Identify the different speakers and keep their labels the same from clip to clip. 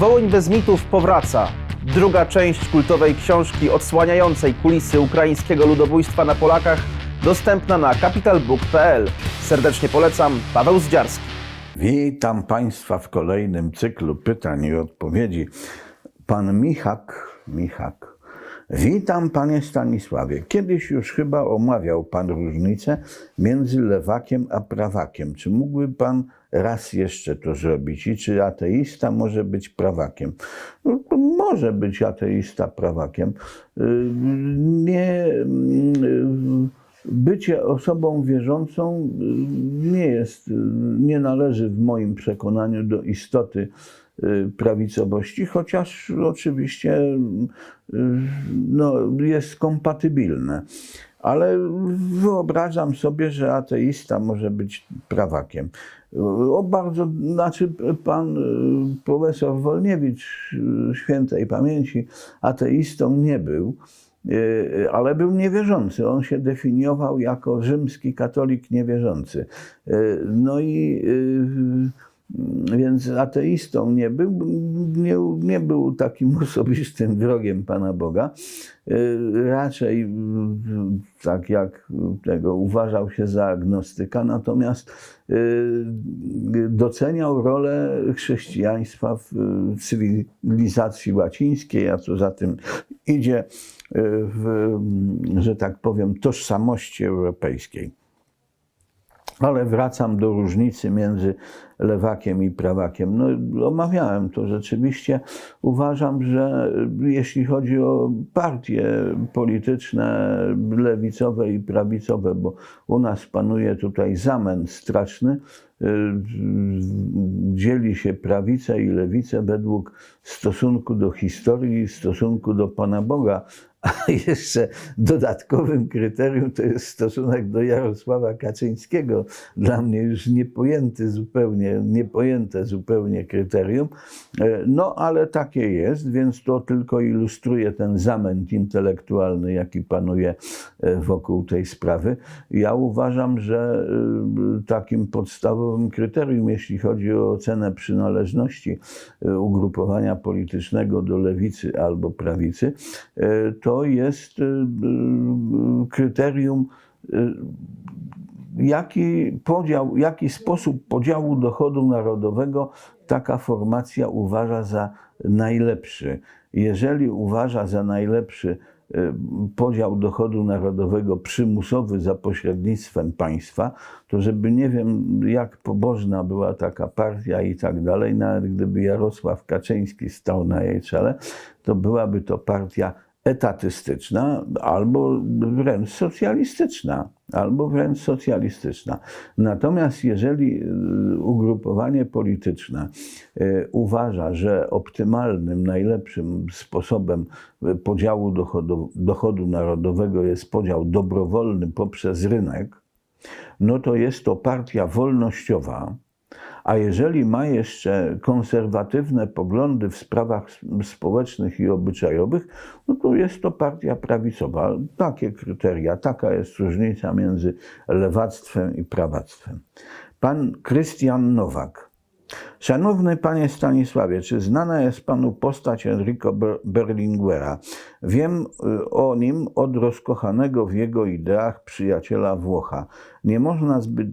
Speaker 1: Wołyń bez mitów powraca. Druga część kultowej książki odsłaniającej kulisy ukraińskiego ludobójstwa na Polakach dostępna na capitalbook.pl. Serdecznie polecam, Paweł Zdziarski.
Speaker 2: Witam Państwa w kolejnym cyklu pytań i odpowiedzi. Pan Michak, Michak. Witam Panie Stanisławie. Kiedyś już chyba omawiał Pan różnicę między lewakiem a prawakiem. Czy mógłby Pan raz jeszcze to zrobić? I czy ateista może być prawakiem? No, może być ateista prawakiem. Yy, Nie. yy, Bycie osobą wierzącą y, nie jest, y, nie należy w moim przekonaniu do istoty y, prawicowości, chociaż oczywiście y, no, jest kompatybilne. Ale wyobrażam sobie, że ateista może być prawakiem. O bardzo, znaczy pan y, profesor Wolniewicz y, świętej pamięci ateistą nie był. Yy, ale był niewierzący. On się definiował jako rzymski katolik niewierzący. No i więc ateistą nie był, nie, nie był takim osobistym wrogiem Pana Boga. Yy, Raczej yy, tak jak tego uważał się za agnostyka, natomiast yy, doceniał rolę chrześcijaństwa w cywilizacji łacińskiej, a co za tym idzie w, że tak powiem, tożsamości europejskiej. Ale wracam do różnicy między lewakiem i prawakiem. No, omawiałem to rzeczywiście. Uważam, że jeśli chodzi o partie polityczne, lewicowe i prawicowe, bo u nas panuje tutaj zamęt straszny, y, dzieli się prawicę i lewicę według stosunku do historii stosunku do Pana Boga. A jeszcze dodatkowym kryterium to jest stosunek do Jarosława Kaczyńskiego. Dla mnie już niepojęty zupełnie, niepojęte zupełnie kryterium. E, No ale takie jest, więc to tylko ilustruje ten zamęt intelektualny, jaki panuje e, wokół tej sprawy. Ja uważam, że e, takim podstawowym kryterium, jeśli chodzi o ocenę przynależności ugrupowania politycznego do lewicy albo prawicy, e, to jest e, e, kryterium e, jaki podział, jaki sposób podziału dochodu narodowego taka formacja uważa za najlepszy. Jeżeli uważa za najlepszy podział dochodu narodowego przymusowy za pośrednictwem państwa, to żeby nie wiem, jak pobożna była taka partia i tak dalej, nawet gdyby Jarosław Kaczyński stał na jej czele, to byłaby to partia etatystyczna albo wręcz socjalistyczna, albo wręcz socjalistyczna. Natomiast jeżeli y, ugrupowanie polityczne y, uważa, że optymalnym, najlepszym sposobem y, podziału dochodu, dochodu narodowego jest podział dobrowolny poprzez rynek, no to jest to partia wolnościowa, a jeżeli ma jeszcze konserwatywne poglądy w sprawach społecznych i obyczajowych, no to jest to partia prawicowa. Takie kryteria, taka jest różnica między lewactwem i prawactwem. Pan Krystian Nowak. Szanowny panie Stanisławie, czy znana jest panu postać Enrico Ber- Berlinguera? Wiem y, o nim od rozkochanego w jego ideach przyjaciela Włocha. Nie można, zbyt,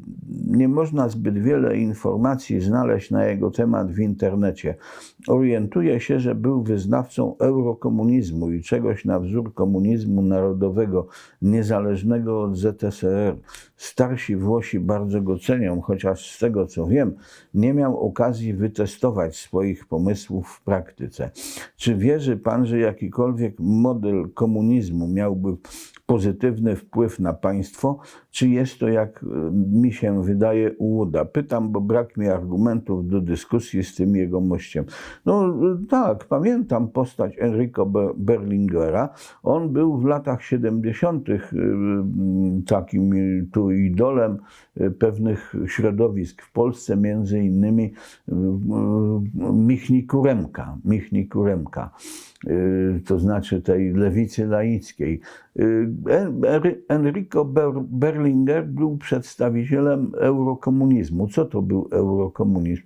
Speaker 2: nie można zbyt wiele informacji znaleźć na jego temat w internecie. Orientuję się, że był wyznawcą eurokomunizmu i czegoś na wzór komunizmu narodowego, niezależnego od ZSRR. Starsi Włosi bardzo go cenią, chociaż z tego co wiem, nie miał okazji wytestować swoich pomysłów w praktyce. Czy wierzy pan, że jakikolwiek model komunizmu miałby pozytywny wpływ na państwo, czy jest to, jak e, mi się wydaje, ułuda? Pytam, bo brak mi argumentów do dyskusji z tym jego mościem. No tak, pamiętam postać Enrico Be- Berlingera. On był w latach 70. e, takim tu idolem pewnych środowisk w Polsce, między innymi e, e, Michni Kuremka. Michni Kuremka y, to znaczy tej lewicy laickiej. Y, En- Enrico Ber- Berlinger był przedstawicielem eurokomunizmu. Co to był eurokomunizm?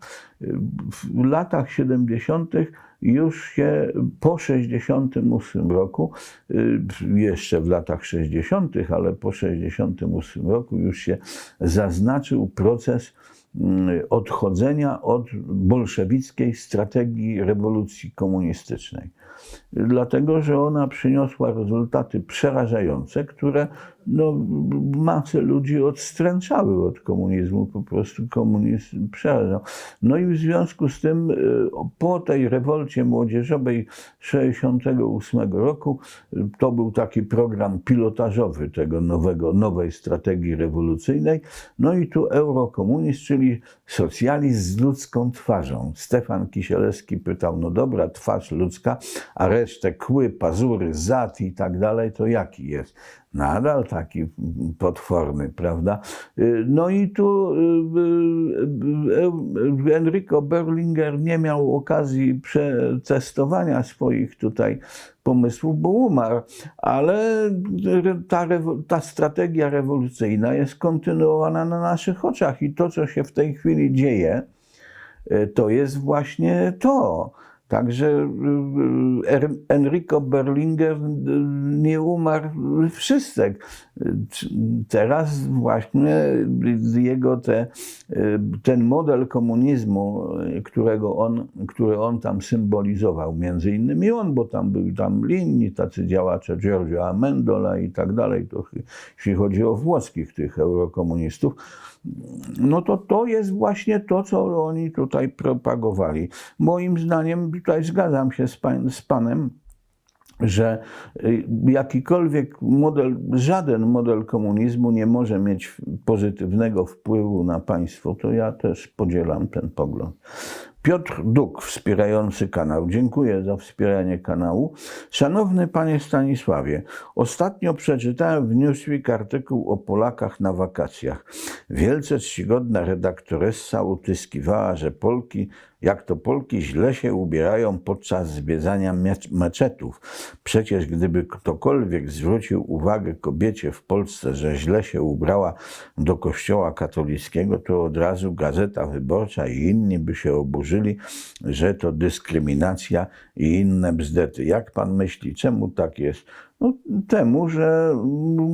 Speaker 2: W latach 70. już się po 68 roku, y, jeszcze w latach 60., ale po 68 roku już się zaznaczył proces mm, odchodzenia od bolszewickiej strategii rewolucji komunistycznej. Dlatego, że ona przyniosła rezultaty przerażające, które no, masę ludzi odstręczały od komunizmu, po prostu komunizm przerażał. No i w związku z tym y, po tej rewolcie młodzieżowej 68 roku y, to był taki program pilotażowy tego nowego, nowej strategii rewolucyjnej. No i tu eurokomunizm, czyli socjalizm z ludzką twarzą. Stefan Kisielewski pytał, no dobra, twarz ludzka, a resztę kły, pazury, zad i tak dalej, to jaki jest? Nadal taki potworny, prawda? No i tu y, y, Enrico Berlinger nie miał okazji przetestowania swoich tutaj pomysłów, bo umarł, ale ta, ta strategia rewolucyjna jest kontynuowana na naszych oczach i to, co się w tej chwili dzieje, y, to jest właśnie to. Także y, y, Enrico Berlinger y, nie umarł wszystek. Teraz właśnie jego te, ten model komunizmu, którego on, który on tam symbolizował, między innymi on, bo tam byli tam inni tacy działacze, Giorgio Amendola i tak dalej, to jeśli chodzi o włoskich tych eurokomunistów, no to to jest właśnie to, co oni tutaj propagowali. Moim zdaniem, tutaj zgadzam się z, pan, z panem, że y, jakikolwiek model, żaden model komunizmu nie może mieć pozytywnego wpływu na państwo. To ja też podzielam ten pogląd. Piotr Duk, wspierający kanał. Dziękuję za wspieranie kanału. Szanowny panie Stanisławie, ostatnio przeczytałem w Newsweek artykuł o Polakach na wakacjach. Wielce czcigodna redaktoressa utyskiwała, że Polki, jak to Polki źle się ubierają podczas zwiedzania mecz- meczetów. Przecież gdyby ktokolwiek zwrócił uwagę kobiecie w Polsce, że źle się ubrała do kościoła katolickiego, to od razu Gazeta Wyborcza i inni by się oburzyli, że to dyskryminacja i inne bzdety. Jak pan myśli, czemu tak jest? No, temu, że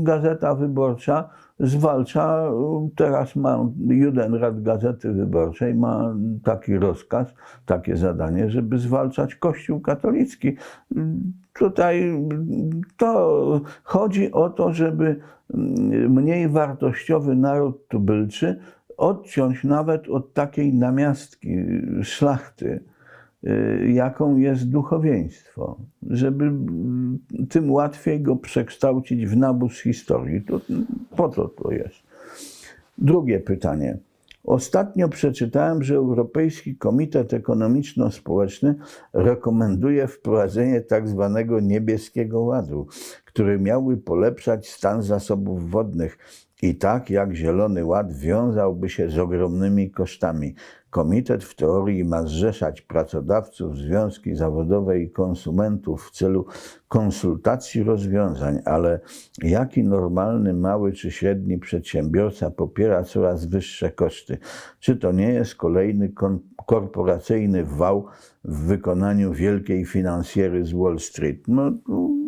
Speaker 2: Gazeta Wyborcza zwalcza, teraz ma Judenrat Gazety Wyborczej, ma taki rozkaz, takie zadanie, żeby zwalczać Kościół katolicki. Tutaj to chodzi o to, żeby mniej wartościowy naród tubylczy odciąć nawet od takiej namiastki szlachty, y, jaką jest duchowieństwo, żeby mm, tym łatwiej go przekształcić w nabóz historii. To, po co to jest? Drugie pytanie. Ostatnio przeczytałem, że Europejski Komitet Ekonomiczno-Społeczny rekomenduje wprowadzenie tak zwanego niebieskiego ładu, który miałby polepszać stan zasobów wodnych i tak jak Zielony Ład wiązałby się z ogromnymi kosztami. Komitet w teorii ma zrzeszać pracodawców, związki zawodowe i konsumentów w celu konsultacji rozwiązań, ale jaki normalny, mały czy średni przedsiębiorca popiera coraz wyższe koszty? Czy to nie jest kolejny korporacyjny wał w wykonaniu wielkiej finansjery z Wall Street? No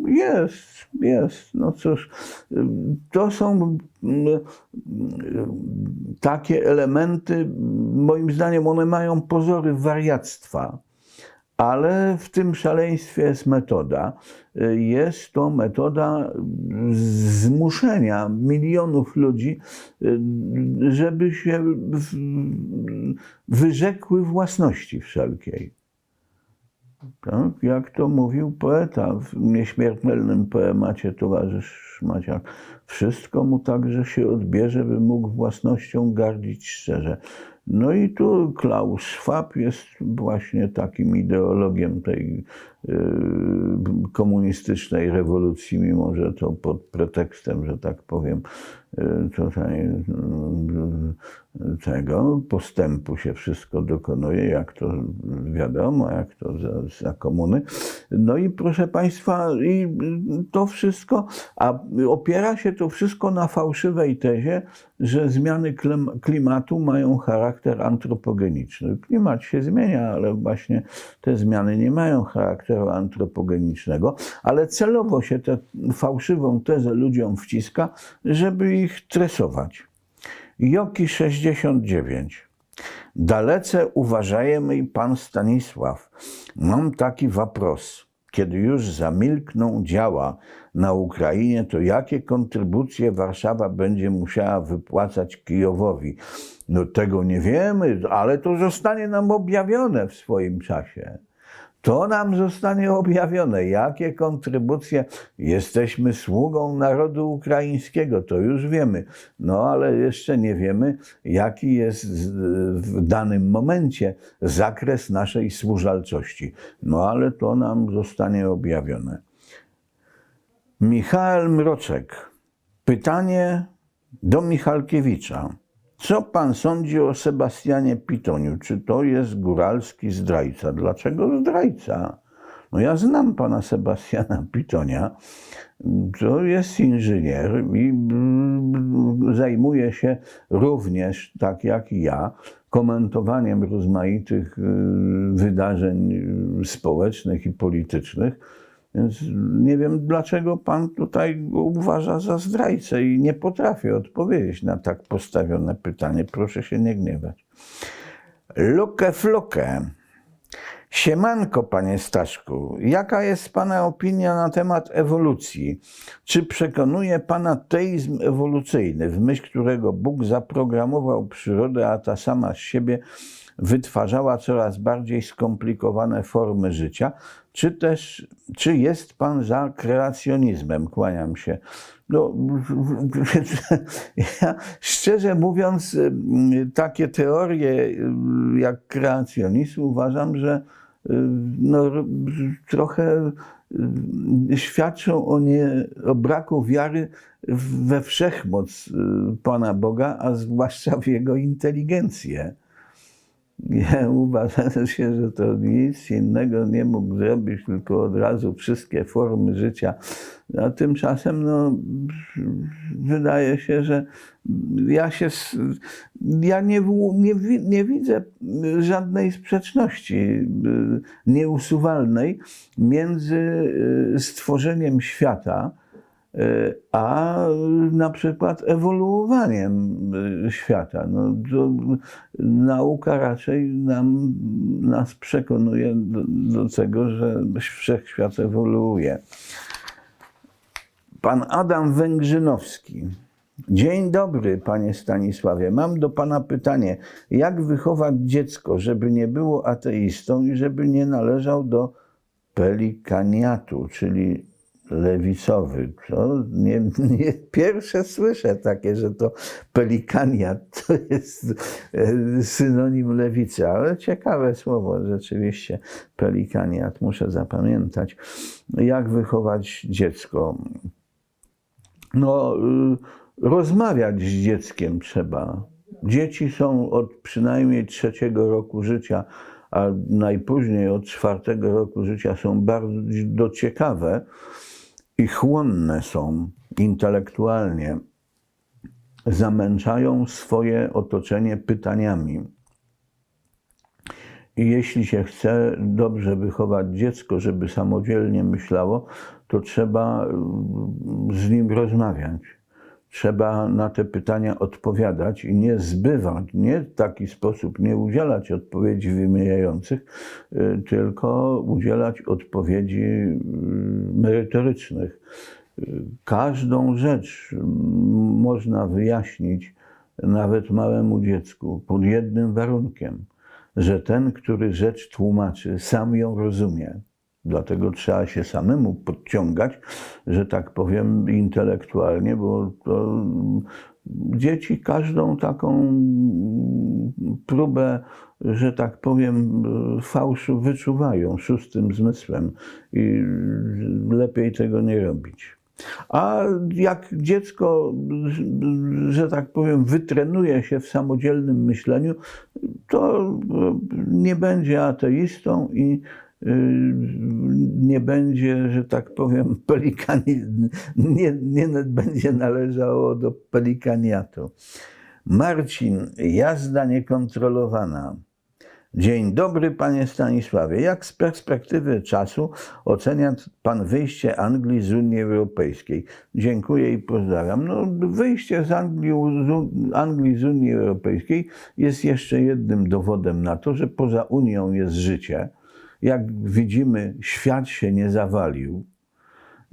Speaker 2: jest, jest. No cóż, to są mm, takie elementy, moim zdaniem one mają pozory wariactwa, ale w tym szaleństwie jest metoda. Jest to metoda zmuszenia milionów ludzi, żeby się wyrzekły własności wszelkiej. Tak? Jak to mówił poeta w nieśmiertelnym poemacie Towarzysz Maciak. Wszystko mu także się odbierze, by mógł własnością gardzić szczerze. No i tu Klaus Schwab jest właśnie takim ideologiem tej komunistycznej rewolucji, mimo że to pod pretekstem, że tak powiem, y, tutaj y, tego postępu się wszystko dokonuje, jak to wiadomo, jak to za, za komuny. No i proszę Państwa, i to wszystko, a opiera się to wszystko na fałszywej tezie, że zmiany klim- klimatu mają charakter antropogeniczny. Klimat się zmienia, ale właśnie te zmiany nie mają charakteru antropogenicznego, ale celowo się tę fałszywą tezę ludziom wciska, żeby ich tresować. Joki 69. Dalece uważajemy pan Stanisław. Mam taki wapros. Kiedy już zamilkną działa na Ukrainie, to jakie kontrybucje Warszawa będzie musiała wypłacać Kijowowi? No tego nie wiemy, ale to zostanie nam objawione w swoim czasie. To nam zostanie objawione, jakie kontrybucje jesteśmy sługą narodu ukraińskiego, to już wiemy. No ale jeszcze nie wiemy, jaki jest w danym momencie zakres naszej służalczości. No ale to nam zostanie objawione. Michał Mroczek. Pytanie do Michalkiewicza. Co pan sądzi o Sebastianie Pitoniu? Czy to jest góralski zdrajca? Dlaczego zdrajca? No ja znam pana Sebastiana Pitonia. To jest inżynier i mm, zajmuje się również, tak jak i ja, komentowaniem rozmaitych y, wydarzeń y, społecznych i politycznych. Więc nie wiem, dlaczego pan tutaj go uważa za zdrajcę i nie potrafię odpowiedzieć na tak postawione pytanie. Proszę się nie gniewać. Lukę Flukę. Siemanko, panie Staszku. Jaka jest pana opinia na temat ewolucji? Czy przekonuje pana teizm ewolucyjny, w myśl którego Bóg zaprogramował przyrodę, a ta sama z siebie wytwarzała coraz bardziej skomplikowane formy życia? Czy też, czy jest pan za kreacjonizmem? Kłaniam się. No, ja szczerze mówiąc, takie teorie jak kreacjonizm uważam, że no, trochę świadczą o, nie, o braku wiary we wszechmoc Pana Boga, a zwłaszcza w Jego inteligencję. Ja uważam się, że to nic innego nie mógł zrobić, tylko od razu wszystkie formy życia. A tymczasem no, wydaje się, że ja się ja nie, nie, nie widzę żadnej sprzeczności y, nieusuwalnej między y, stworzeniem świata, a na przykład ewoluowaniem y, świata. No, to nauka raczej nam, nas przekonuje do, do tego, że wszechświat ewoluuje. Pan Adam Węgrzynowski. Dzień dobry, panie Stanisławie. Mam do pana pytanie. Jak wychować dziecko, żeby nie było ateistą i żeby nie należał do pelikaniatu, czyli lewicowy. To nie, nie pierwsze słyszę takie, że to pelikaniat to jest e, synonim lewicy, ale ciekawe słowo rzeczywiście. Pelikaniat, muszę zapamiętać. Jak wychować dziecko? No, y, rozmawiać z dzieckiem trzeba. Dzieci są od przynajmniej trzeciego roku życia, a najpóźniej od czwartego roku życia są bardzo ciekawe i chłonne są intelektualnie. Zamęczają swoje otoczenie pytaniami. I jeśli się chce dobrze wychować dziecko, żeby samodzielnie myślało, to trzeba mm, z nim rozmawiać. Trzeba na te pytania odpowiadać i nie zbywać, nie w taki sposób, nie udzielać odpowiedzi wymijających, y, tylko udzielać odpowiedzi y, merytorycznych. Y, Każdą rzecz można wyjaśnić nawet małemu dziecku pod jednym warunkiem, że ten, który rzecz tłumaczy, sam ją rozumie. Dlatego trzeba się samemu podciągać, że tak powiem, intelektualnie, bo to dzieci każdą taką mm, próbę, że tak powiem, y, fałszu wyczuwają szóstym zmysłem i lepiej tego nie robić. A jak dziecko, że tak powiem, wytrenuje się w samodzielnym myśleniu, to nie będzie ateistą i y, nie będzie, że tak powiem, pelikani, nie, nie będzie należało do pelikaniatu. Marcin, jazda niekontrolowana. Dzień dobry, panie Stanisławie. Jak z perspektywy czasu ocenia pan wyjście Anglii z Unii Europejskiej? Dziękuję i pozdrawiam. No, wyjście z Anglii, z Anglii z Unii Europejskiej jest jeszcze jednym dowodem na to, że poza Unią jest życie. Jak widzimy, świat się nie zawalił.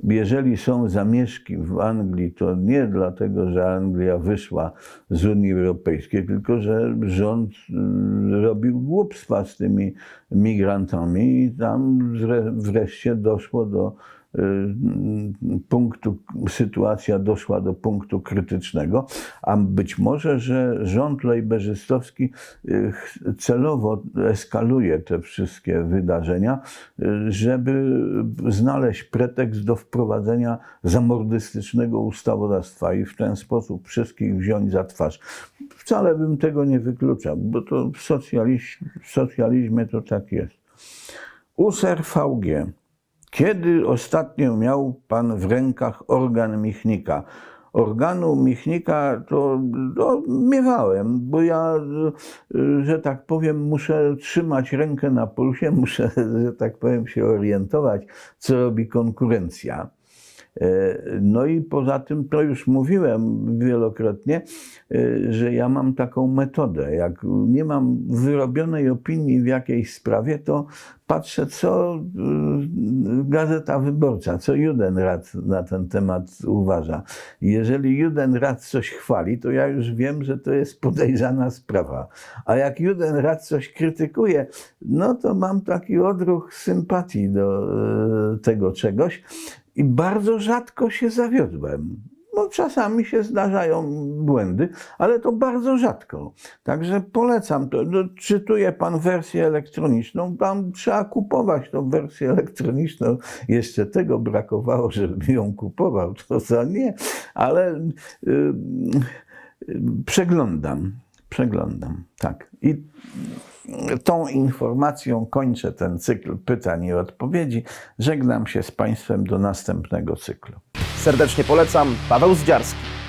Speaker 2: Jeżeli są zamieszki w Anglii, to nie dlatego, że Anglia wyszła z Unii Europejskiej, tylko że rząd y, robił głupstwa z tymi migrantami i tam wre- wreszcie doszło do punktu, sytuacja doszła do punktu krytycznego, a być może, że rząd lejberzystowski y, celowo eskaluje te wszystkie wydarzenia, y, żeby znaleźć pretekst do wprowadzenia zamordystycznego ustawodawstwa i w ten sposób wszystkich wziąć za twarz. Wcale bym tego nie wykluczał, bo to w, socjaliz- w socjalizmie to tak jest. USER VG. Kiedy ostatnio miał pan w rękach organ Michnika? Organu Michnika to, to miewałem, bo ja, że tak powiem, muszę trzymać rękę na pulsie, muszę, że tak powiem, się orientować, co robi konkurencja. E, No i poza tym, to już mówiłem wielokrotnie, e, że ja mam taką metodę. Jak nie mam wyrobionej opinii w jakiejś sprawie, to patrzę, co e, Gazeta Wyborcza, co Judenrat na ten temat uważa. Jeżeli Judenrat coś chwali, to ja już wiem, że to jest podejrzana sprawa. A jak Judenrat coś krytykuje, no to mam taki odruch sympatii do tego czegoś i bardzo rzadko się zawiodłem. No, czasami się zdarzają błędy, ale to bardzo rzadko. Także polecam to. No, czytuje pan wersję elektroniczną, tam trzeba kupować tą wersję elektroniczną. Jeszcze tego brakowało, żebym ją kupował, to za nie, ale y, y, przeglądam, przeglądam, tak. I tą informacją kończę ten cykl pytań i odpowiedzi. Żegnam się z Państwem do następnego cyklu.
Speaker 1: Serdecznie polecam, Paweł Zdziarski.